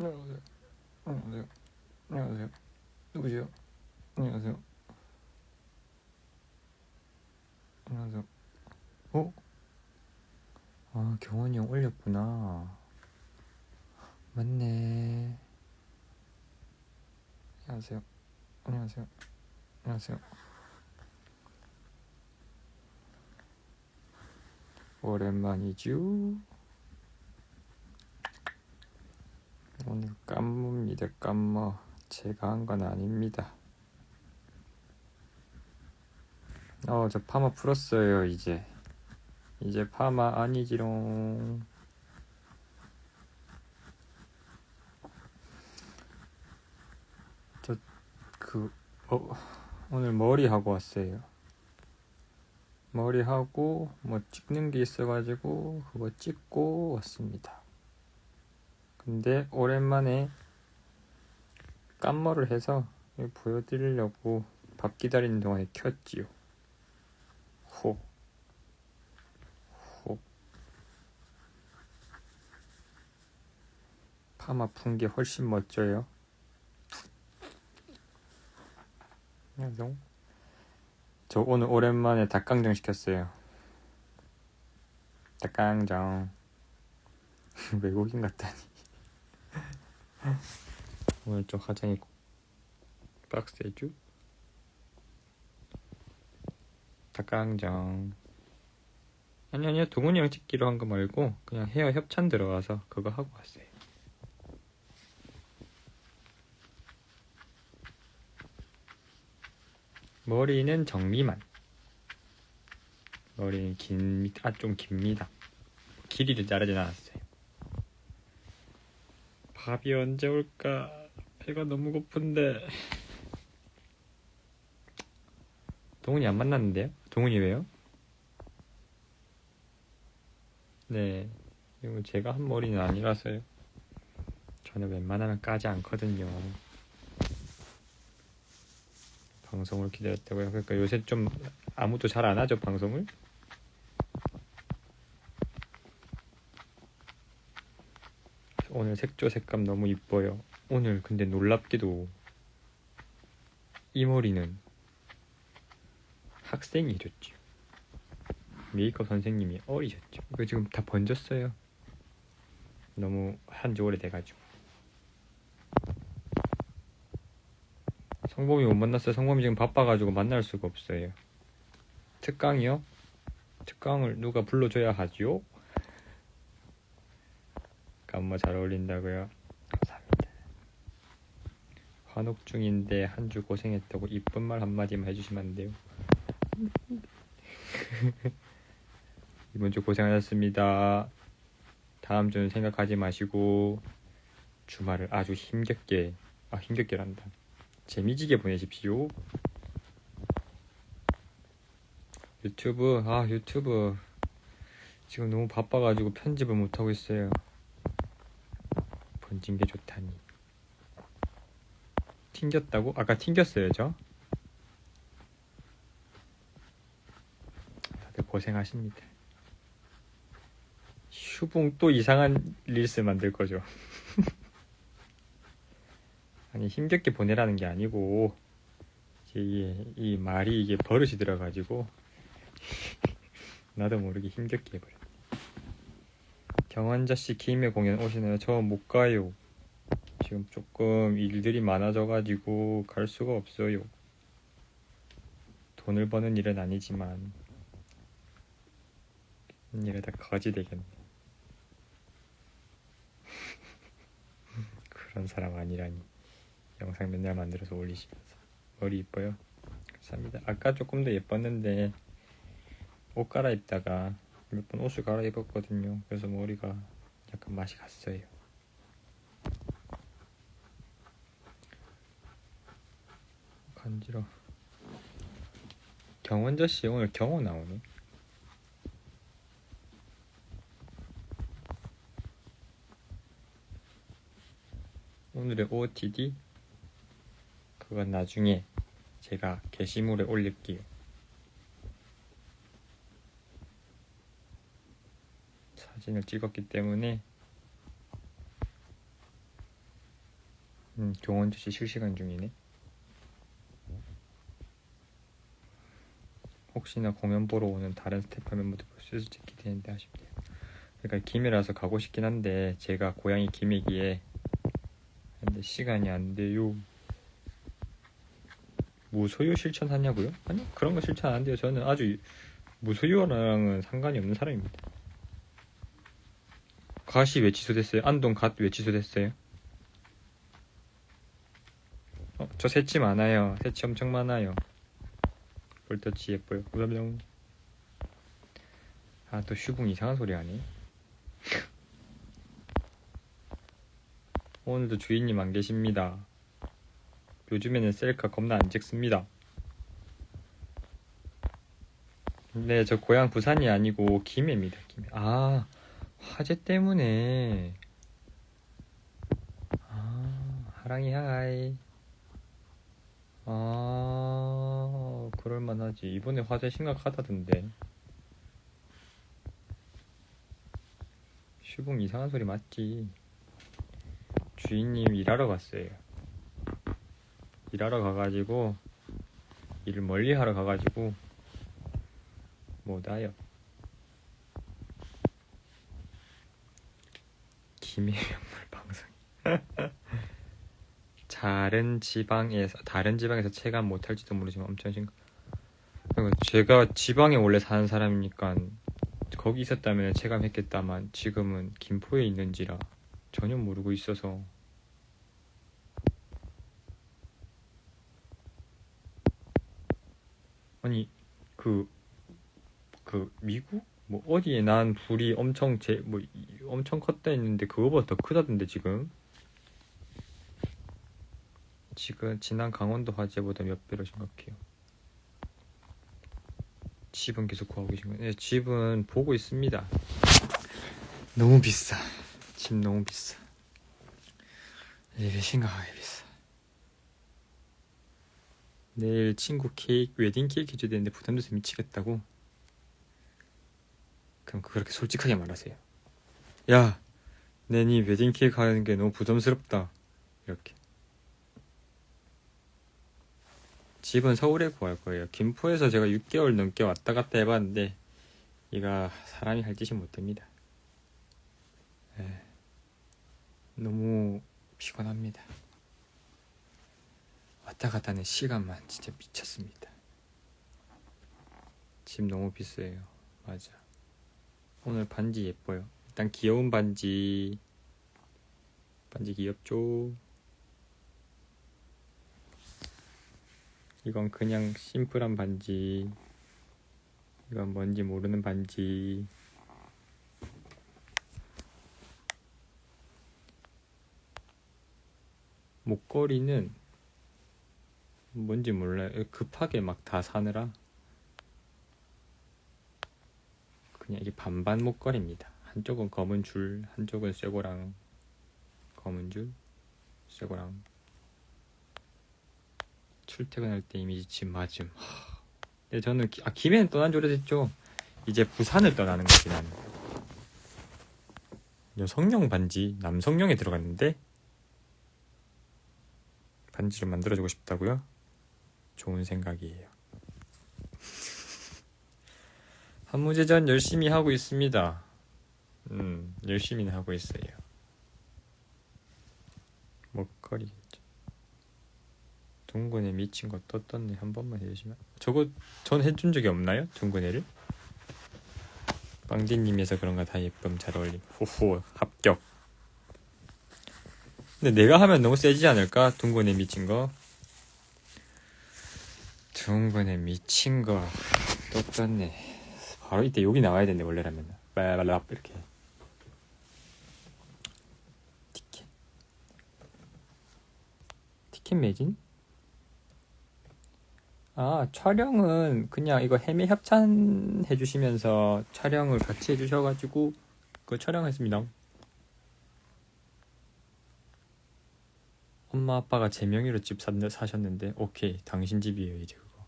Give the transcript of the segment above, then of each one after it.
안녕하세요. 안녕하세요. 안녕하세요. 누구세요? 안녕하세요. 안녕하세요. 어? 아, 경원이 형 올렸구나. 맞네. 안녕하세요. 안녕하세요. 안녕하세요. 오랜만이죠? 오늘 깜무입니다, 깜무. 제가 한 건 아닙니다. 어, 저 파마 풀었어요, 이제. 이제 파마 아니지롱. 저, 그, 어, 오늘 머리 하고 왔어요. 머리 하고, 뭐 찍는 게 있어가지고, 그거 찍고 왔습니다. 근데 오랜만에 깜머를 해서 보여드리려고 밥 기다리는 동안에 켰지요. 호. 호. 파마 푼 게 훨씬 멋져요. 안녕. 저 오늘 오랜만에 닭강정 시켰어요. 닭강정. 외국인 같다니. 오늘 좀 화장이 빡세죠? 닭강정 아니 아니요 동훈이 형 찍기로 한 거 말고 그냥 헤어 협찬 들어와서 그거 하고 왔어요 머리는 정미만 머리는 긴, 아, 좀 깁니다. 길이를 자르진 않았어요. 밥이 언제 올까? 배가 너무 고픈데. 동훈이 안 만났는데요? 동훈이 왜요? 네, 이거 제가 한 머리는 아니라서요. 저는 웬만하면 까지 않거든요. 방송을 기다렸다고요? 그러니까 요새 좀 아무도 잘 안 하죠, 방송을? 오늘 색조 색감 너무 이뻐요. 오늘 근데 놀랍게도 이 머리는 학생이 해줬죠. 메이크업 선생님이 어리셨죠. 이거 지금 다 번졌어요. 너무 한지 오래돼가지고. 성범이 못 만났어요. 성범이 지금 바빠가지고 만날 수가 없어요. 특강이요? 특강을 누가 불러줘야 하지요? 감마 잘 어울린다고요? 감사합니다. 환옥 중인데 한 주 고생했다고 이쁜 말 한마디만 해주시면 안 돼요? 이번 주 고생하셨습니다. 다음 주는 생각하지 마시고 주말을 아주 힘겹게 아 힘겹게란다. 재미지게 보내십시오. 유튜브 아 유튜브 지금 너무 바빠가지고 편집을 못하고 있어요. 번진 게 좋다니. 튕겼다고? 아까 튕겼어요, 저? 다들 고생하십니다. 슈붕 또 이상한 릴스 만들 거죠. 아니, 힘겹게 보내라는 게 아니고, 이게, 이 말이 이게 버릇이 들어가지고, 나도 모르게 힘겹게 해버려. 경환자 씨 기임의 공연 오시나요? 저 못 가요. 지금 조금 일들이 많아져가지고 갈 수가 없어요. 돈을 버는 일은 아니지만 이러다 거지 되겠네. 그런 사람 아니라니. 영상 맨날 만들어서 올리시면서 머리 이뻐요? 감사합니다. 아까 조금 더 예뻤는데 옷 갈아입다가 몇 번 옷을 갈아입었거든요. 그래서 머리가 약간 맛이 갔어요. 간지러. 경원자 씨 오늘 경호 나오네. 오늘의 OOTD 그건 나중에 제가 게시물에 올릴게요. 사진을 찍었기 때문에 음, 교원 조치 실시간 중이네. 혹시나 공연 보러 오는 다른 스태프 멤버들 볼수 있을지 기대했는데 아쉽네요. 그러니까 김해라서 가고 싶긴 한데 제가 고향이 김해기에 근데 시간이 안 돼요. 무소유 실천하냐고요? 아니 그런 거 실천 안 돼요. 저는 아주 무소유랑은 상관이 없는 사람입니다. 갓이 왜 취소됐어요? 안동 갓 왜 취소됐어요? 어, 저 새치 많아요. 새치 엄청 많아요. 볼터치 예뻐요. 우람령. 아, 또 슈붕 이상한 소리 하네. 오늘도 주인님 안 계십니다. 요즘에는 셀카 겁나 안 찍습니다. 네, 저 고향 부산이 아니고 김해입니다. 김해. 아, 화재 때문에. 아, 하랑이 하이. 아, 그럴만하지. 이번에 화재 심각하다던데. 슈붕 이상한 소리 맞지? 주인님 일하러 갔어요. 일하러 가가지고 일을 멀리 하러 가가지고 못 와요. 김해명물 방송. 다른 지방에서 다른 지방에서 체감 못할지도 모르지만 엄청 심각. 그리고 제가 지방에 원래 사는 사람이니까 거기 있었다면 체감했겠다만 지금은 김포에 있는지라 전혀 모르고 있어서 아니 그 그 미국 뭐 어디에 난 불이 엄청 제 뭐 엄청 컸다 했는데 그거보다 더 크다던데 지금 지금 지난 강원도 화재보다 몇 배로 심각해요. 집은 계속 구하고 계신 거예요? 네, 집은 보고 있습니다. 너무 비싸. 집 너무 비싸. 이게 심각하게 비싸. 내일 친구 케이크 웨딩 케이크 해줘야 되는데 부담돼서 미치겠다고. 그럼 그렇게 솔직하게 말하세요. 야, 내니 웨딩 케이크 하는 게 너무 부담스럽다. 이렇게. 집은 서울에 구할 거예요. 김포에서 제가 6개월 넘게 왔다 갔다 해봤는데 이가 사람이 할 짓이 못 됩니다. 에, 너무 피곤합니다. 왔다 갔다 하는 시간만 진짜 미쳤습니다. 집 너무 비싸요. 맞아. 오늘 반지 예뻐요. 일단 귀여운 반지. 반지 귀엽죠? 이건 그냥 심플한 반지. 이건 뭔지 모르는 반지. 목걸이는 뭔지 몰라요. 급하게 막 다 사느라 그냥 이게 반반 목걸이입니다. 한쪽은 검은 줄, 한쪽은 쇠고랑 검은 줄, 쇠고랑 출퇴근할 때 이미지 집 맞음. 하... 근데 저는 기, 아 김해는 떠난 지 오래됐죠. 이제 부산을 떠나는 거지 나는. 여성용 반지 남성용에 들어갔는데 반지를 만들어주고 싶다고요? 좋은 생각이에요. 한무제전 열심히 하고 있습니다. 음, 열심히 하고 있어요. 먹거리. 동근에 미친 거 떴던네 한 번만 해주시면 저거 전 해준 적이 없나요? 동근에를? 빵디님에서 그런가 다 예쁨 잘 어울림 호호 합격 근데 내가 하면 너무 세지 않을까? 둥근에 미친 거 둥근에 미친 거또 떴네 바로 이때 여기 나와야 되는데 원래라면 빨빨 이렇게 티켓 티켓 매진? 아, 촬영은 그냥 이거 해매 협찬 해주시면서 촬영을 같이 해주셔가지고 그 촬영했습니다. 엄마 아빠가 제 명의로 집 사, 사셨는데 오케이 당신 집이에요 이제 그거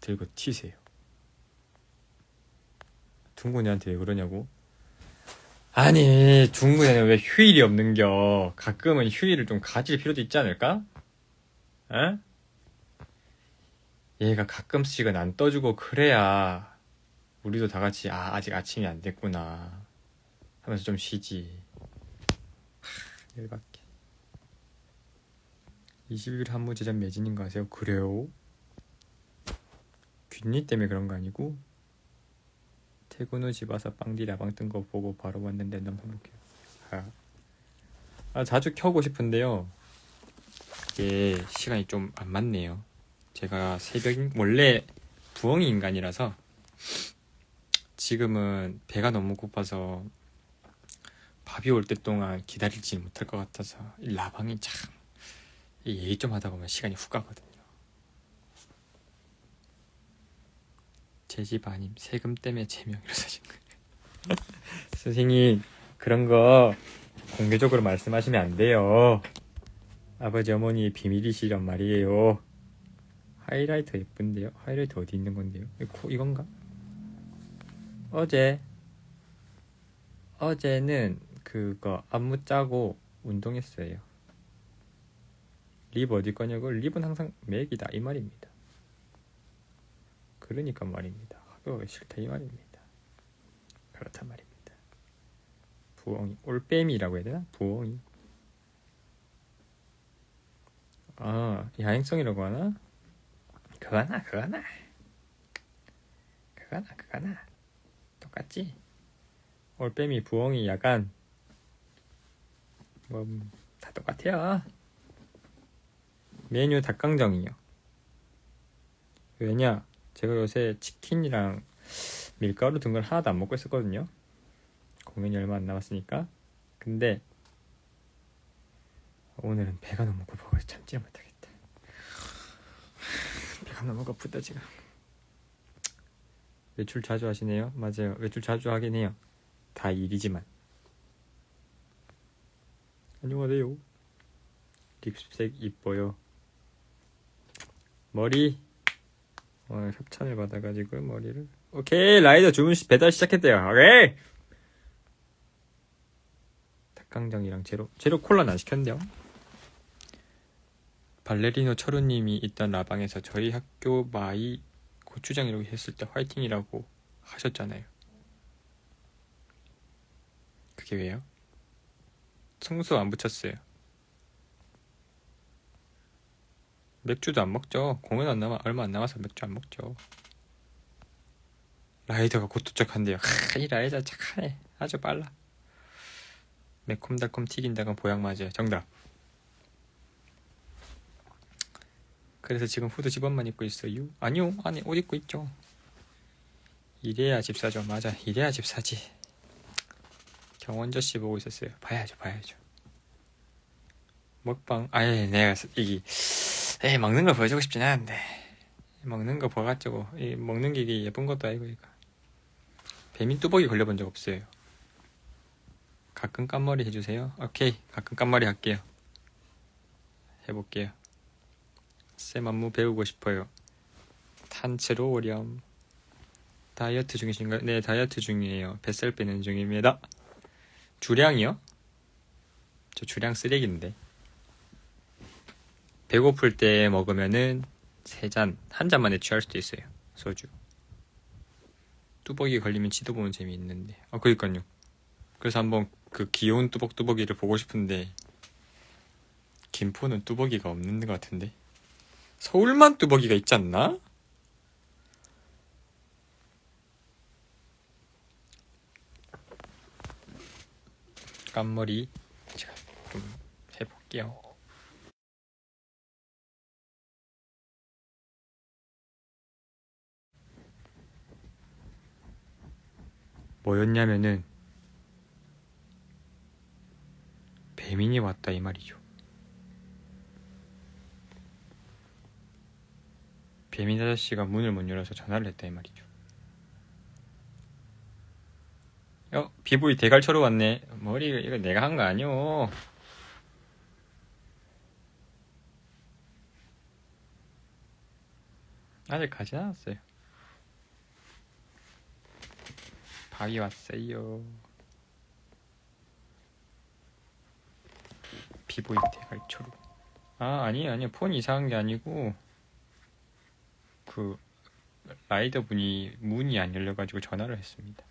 들고 튀세요. 둥근이한테 왜 그러냐고 아니 중국에는 왜 휴일이 없는겨? 가끔은 휴일을 좀 가질 필요도 있지 않을까? 에? 얘가 가끔씩은 안 떠주고 그래야 우리도 다 같이 아 아직 아침이 안 됐구나 하면서 좀 쉬지. 하, 열받게. 20일 한무제전 매진인 거 아세요? 그래요? 균리 때문에 그런 거 아니고 퇴근 후 집 와서 빵디 라방 뜬 거 보고 바로 왔는데 너무 행복해요. 아, 아, 자주 켜고 싶은데요. 이게 시간이 좀 안 맞네요. 제가 새벽 원래 부엉이 인간이라서 지금은 배가 너무 고파서 밥이 올 때 동안 기다리지 못할 것 같아서 이 라방이 참 얘기 좀 하다 보면 시간이 훅 가거든요. 제 집 아님 세금 때문에 제명이라 사신 거예요. 선생님 그런 거 공개적으로 말씀하시면 안 돼요. 아버지 어머니 비밀이시란 말이에요. 하이라이터 예쁜데요? 하이라이터 어디 있는 건데요? 이거, 이건가? 어제 어제는 그거 안무 짜고 운동했어요. 립 어디 거냐고? 립은 항상 맥이다 이 말입니다. 그러니까 말입니다. 학교가 싫다 이 말입니다. 그렇단 말입니다. 부엉이 올빼미라고 해야 되나? 부엉이. 아 야행성이라고 하나? 그거나 그거나 그거나 그거나 똑같지? 올빼미 부엉이 약간 뭐 다 똑같아요. 메뉴 닭강정이요. 왜냐? 제가 요새 치킨이랑 밀가루 든 걸 하나도 안 먹고 있었거든요. 공연이 얼마 안 남았으니까. 근데 오늘은 배가 너무 고파서 참지 못하겠다. 배가 너무 고프다 지금. 외출 자주 하시네요. 맞아요. 외출 자주 하긴 해요. 다 일이지만. 안녕하세요. 립스틱 이뻐요. 머리 오늘 협찬을 받아가지고 머리를 오케이 라이더 주문 시- 배달 시작했대요. 오케이. 닭강정이랑 제로 제로 콜라는 안 시켰는데요. 발레리노 철우님이 있던 라방에서 저희 학교 마이 고추장이라고 했을 때 화이팅이라고 하셨잖아요. 그게 왜요? 청소 안 붙였어요. 맥주도 안 먹죠. 공연 안 남아 얼마 안 남아서 맥주 안 먹죠. 라이더가 곧 도착한대요. 하, 이 라이더 착하네. 아주 빨라. 매콤달콤 튀긴다간 보양 맞아요. 정답. 그래서 지금 후드 집업만 입고 있어요. 아니요, 안에 옷 입고 있죠. 이래야 집 사죠. 맞아, 이래야 집 사지. 경원저 씨 보고 있었어요. 봐야죠, 봐야죠. 먹방, 아예 내가 이기, 에이 먹는 걸 보여주고 싶진 않은데 먹는 거 봐가지고 이 먹는 게 이게 예쁜 것도 아니고 이거. 배민 뚜벅이 걸려본 적 없어요. 가끔 깐머리 해주세요. 오케이, 가끔 깐머리 할게요. 해볼게요. 쌤 안무 배우고 싶어요. 단체로 오렴. 다이어트 중이신가요? 네, 다이어트 중이에요. 뱃살 빼는 중입니다. 주량이요? 저 주량 쓰레기인데. 배고플 때 먹으면은 세 잔, 한 잔만에 취할 수도 있어요. 소주. 뚜벅이 걸리면 치도 보는 재미 있는데. 아, 그니까요. 그래서 한번 그 귀여운 뚜벅뚜벅이를 보고 싶은데, 김포는 뚜벅이가 없는 것 같은데. 서울만 뚜벅이가 있지 않나? 깐머리 제가 좀 해볼게요. 뭐였냐면은 배민이 왔다 이 말이죠. 배민 아저씨가 문을 못 열어서 전화를 했다 이 말이죠. 어, 비보이 대갈쳐로 왔네. 머리 이거 내가 한 거 아니오. 아직 가지 않았어요. 가위 왔어요. 비보이 대갈초로. 아 아니 아니 폰 이상한 게 아니고 그 라이더 분이 문이 안 열려가지고 전화를 했습니다.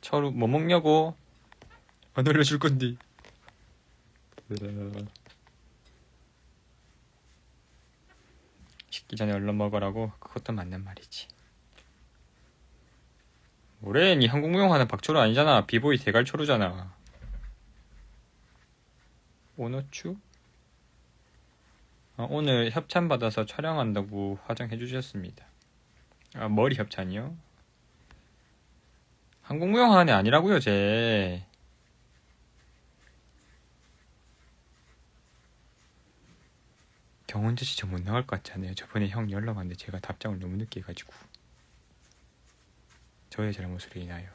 서로 뭐 먹냐고 안 올려줄 건디. 식기 전에 얼른 먹으라고 그것도 맞는 말이지. 뭐래 니 한국 무용 하는 박초로 아니잖아. 비보이 대갈초로잖아. 오너추? 아, 오늘 협찬 받아서 촬영한다고 화장해 주셨습니다. 아 머리 협찬이요? 한국 무용 하는 애 아니라고요 쟤 경원저 씨저 못 나갈 것 같지 않아요? 저번에 형 연락 왔는데 제가 답장을 너무 늦게 해가지고 저의 잘못으로 인하여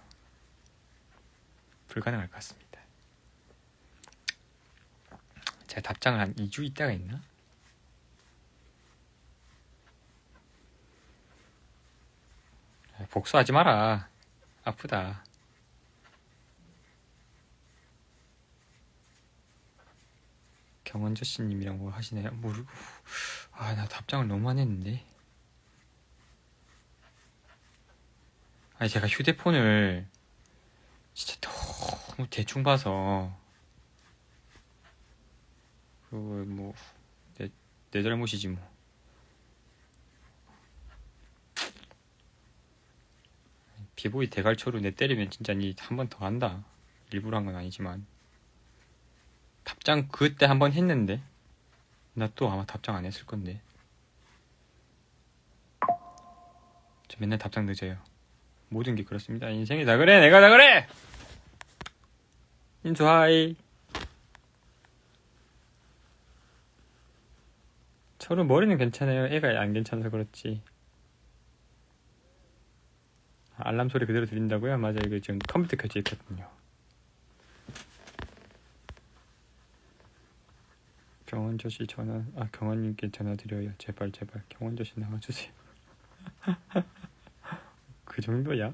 불가능할 것 같습니다. 제가 답장을 한 2주 있다가 했나? 아, 복수하지 마라. 아프다. 경원저 씨님이라고 하시나요? 모르고. 아 나 답장을 너무 안 했는데. 아니 제가 휴대폰을 진짜 너무 대충 봐서 그뭐내 내 잘못이지 뭐. 비보이 대갈초로 내 때리면 진짜 니 한 번 더 한다. 일부러 한 건 아니지만 답장 그때 한번 했는데. 나 또 아마 답장 안 했을 건데. 저 맨날 답장 늦어요. 모든 게 그렇습니다. 인생이 다 그래 내가 다 그래! 인수 하이. 저는 머리는 괜찮아요. 애가 안 괜찮아서 그렇지. 아, 알람 소리 그대로 들린다고요? 맞아요. 이거 지금 컴퓨터 켜져 있거든요 경원저 씨 전화 아 경원님께 전화 드려요. 제발 제발 경원저 씨 나와주세요. 그 정도야?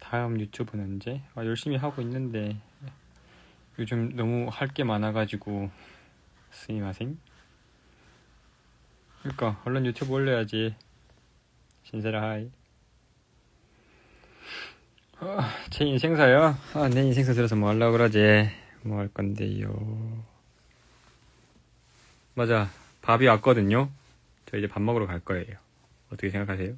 다음 유튜브는 언제? 아, 열심히 하고 있는데 요즘 너무 할 게 많아가지고 스미마생? 그러니까 얼른 유튜브 올려야지. 신세라 하이 아, 제 인생사요? 아, 내 인생사 들어서 뭐 하려고 그러지? 뭐 할 건데요? 맞아. 밥이 왔거든요? 저 이제 밥 먹으러 갈 거예요. 어떻게 생각하세요?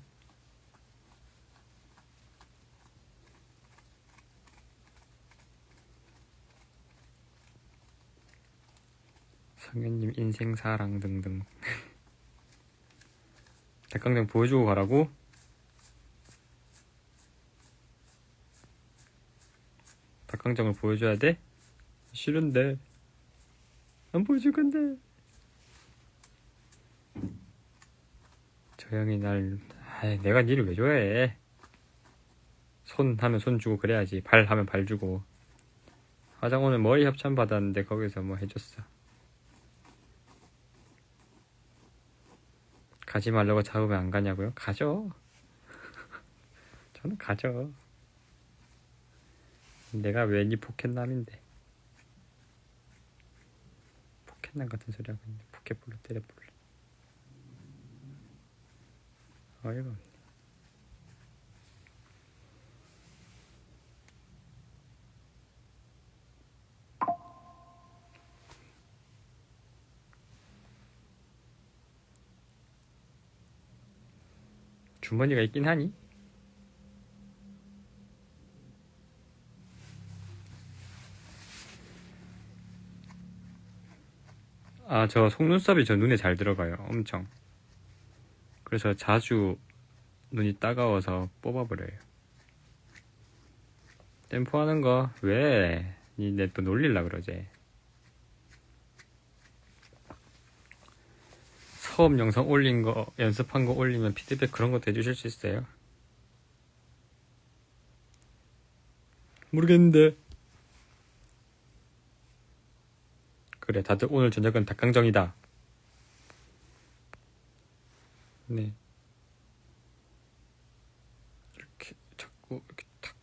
성현님 인생사랑 등등. 닭강정 보여주고 가라고? 닭강정을 보여줘야 돼? 싫은데. 안 보여줄 건데. 저 형이 날 아이, 내가 니를 왜 좋아해? 손 하면 손 주고 그래야지. 발 하면 발 주고. 화장 오늘 머리 협찬 받았는데 거기서 뭐 해줬어? 가지 말라고 잡으면 안 가냐고요? 가죠. 저는 가죠 내가 왜니 포켓남인데. 포켓남 같은 소리 하고 있네. 포켓볼로 때려볼래. 어이가 주머니가 있긴 하니? 아, 저 속눈썹이 저 눈에 잘 들어가요. 엄청. 그래서 자주 눈이 따가워서 뽑아버려요. tem포하는 거, 왜? 니내또 놀릴라 그러지? 처음 영상 올린 거, 연습한 거 올리면 피드백 그런 것도 해주실 수 있어요? 모르겠는데. 그래, 다들 오늘 저녁은 닭강정이다. 네. 이렇게 자꾸 이렇게 탁.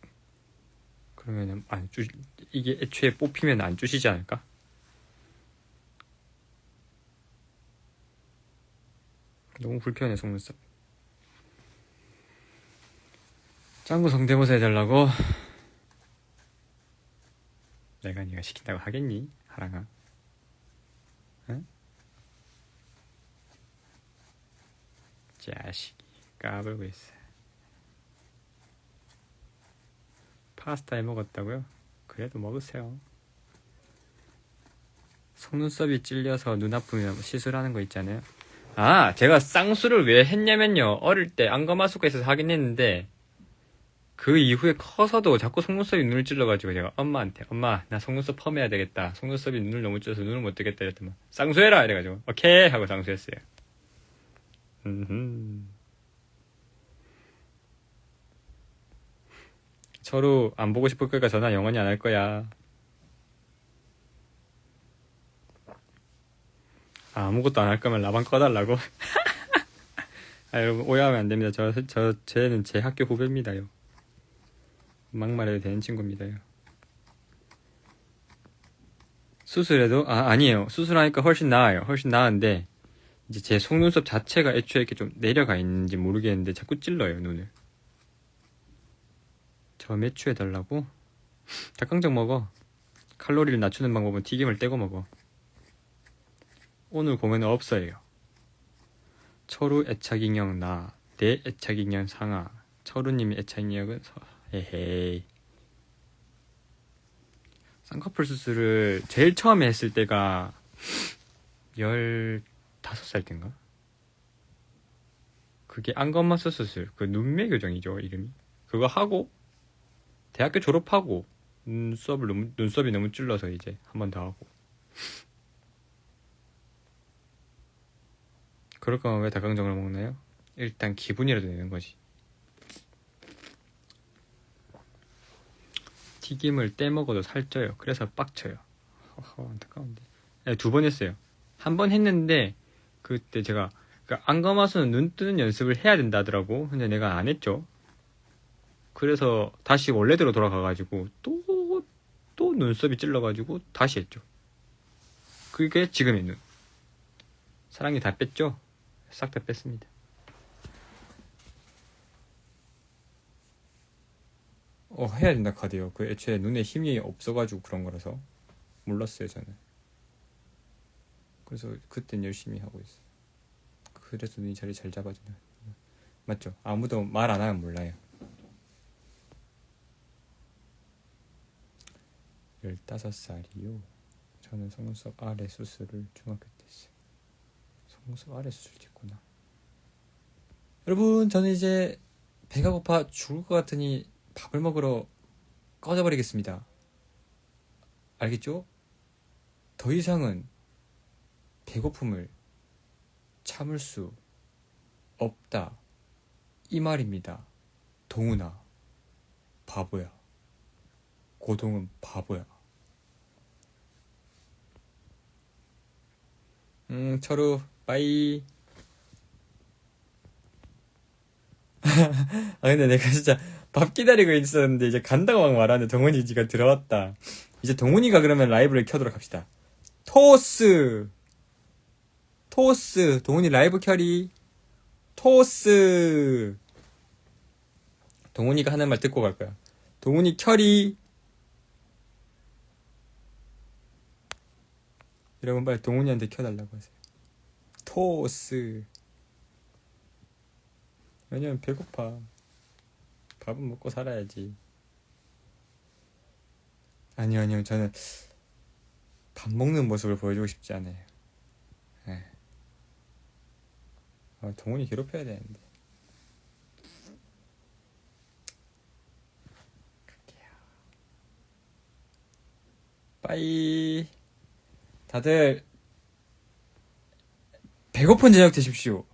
그러면 안 주, 이게 애초에 뽑히면 안 주시지 않을까? 너무 불편해 속눈썹. 짱구 성대모사 해달라고? 내가 네가 시킨다고 하겠니? 하랑아. 자식이 까불고 있어. 파스타 해 먹었다고요? 그래도 먹으세요. 속눈썹이 찔려서 눈 아프면 시술하는 거 있잖아요. 아, 제가 쌍수를 왜 했냐면요. 어릴 때 안검하수가 있어서 하긴 했는데 그 이후에 커서도 자꾸 속눈썹이 눈을 찔러가지고 제가 엄마한테 엄마 나 속눈썹 펌해야 되겠다. 속눈썹이 눈을 너무 찔러서 눈을 못 뜨겠다 이랬더만 쌍수해라 이래가지고 오케이 하고 쌍수했어요. 서로 안 보고 싶을 거니까 전화 영원히 안 할 거야. 아, 아무것도 안 할 거면 라방 꺼달라고? 아, 여러분, 오해하면 안 됩니다. 저, 저, 쟤는 제 학교 후배입니다요. 막말해도 되는 친구입니다요. 수술해도, 아, 아니에요. 수술하니까 훨씬 나아요. 훨씬 나은데, 이제 제 속눈썹 자체가 애초에 이렇게 좀 내려가 있는지 모르겠는데, 자꾸 찔러요, 눈을. 저 매추해 달라고? 닭강정 먹어. 칼로리를 낮추는 방법은 튀김을 떼고 먹어. 오늘 공연은 없어요. 철우 애착인형 나, 내 애착인형 상아, 철우님의 애착인형은 서, 에헤이. 쌍꺼풀 수술을 제일 처음에 했을 때가 15살 때인가? 그게 안검마스 수술, 그 눈매 교정이죠, 이름이. 그거 하고, 대학교 졸업하고, 눈썹을 너무, 눈썹이 너무 찔러서 이제 한 번 더 하고. 그럴 거면 왜 닭강정을 먹나요? 일단 기분이라도 내는 거지. 튀김을 떼 먹어도 살쪄요. 그래서 빡쳐요. 허허, 안타까운데. 네, 두번 했어요. 한 번 했는데 그때 제가 그 안검하수는 눈 뜨는 연습을 해야 된다 하더라고. 근데 내가 안 했죠. 그래서 다시 원래대로 돌아가가지고 또 또 눈썹이 찔러가지고 다시 했죠. 그게 지금의 눈. 사랑이 다 뺐죠? 싹 다 뺐습니다. 어, 해야 된다 카드요. 그 애초에 눈에 힘이 없어가지고 그런 거라서 몰랐어요 저는. 그래서 그땐 열심히 하고 있어요. 그래서 눈이 자리 잘 잡아주는. 맞죠? 아무도 말 안 하면 몰라요. 15살이요. 저는 속눈썹 아래 수술을 중학교 때 했어요. 속눈썹 아래 수술도 있구나. 여러분, 저는 이제 배가 고파 죽을 것 같으니 밥을 먹으러 꺼져버리겠습니다. 알겠죠? 더 이상은 배고픔을 참을 수 없다. 이 말입니다. 동훈아, 바보야. 고동은 바보야. 음, 철우, 빠이. 아, 근데 내가 진짜 밥 기다리고 있었는데 이제 간다고 막 말하는데 동훈이 지가 들어왔다. 이제 동훈이가 그러면 라이브를 켜도록 합시다. 토스! 토스! 동훈이 라이브 켜리. 토스! 동훈이가 하는 말 듣고 갈 거야. 동훈이 켜리. 여러분 빨리 동훈이한테 켜달라고 하세요. 토스. 왜냐면 배고파. 밥은 먹고 살아야지. 아니요, 아니요. 저는 밥 먹는 모습을 보여주고 싶지 않아요. 예. 아, 동훈이 괴롭혀야 되는데. 갈게요. 빠이. 다들 배고픈 저녁 되십시오.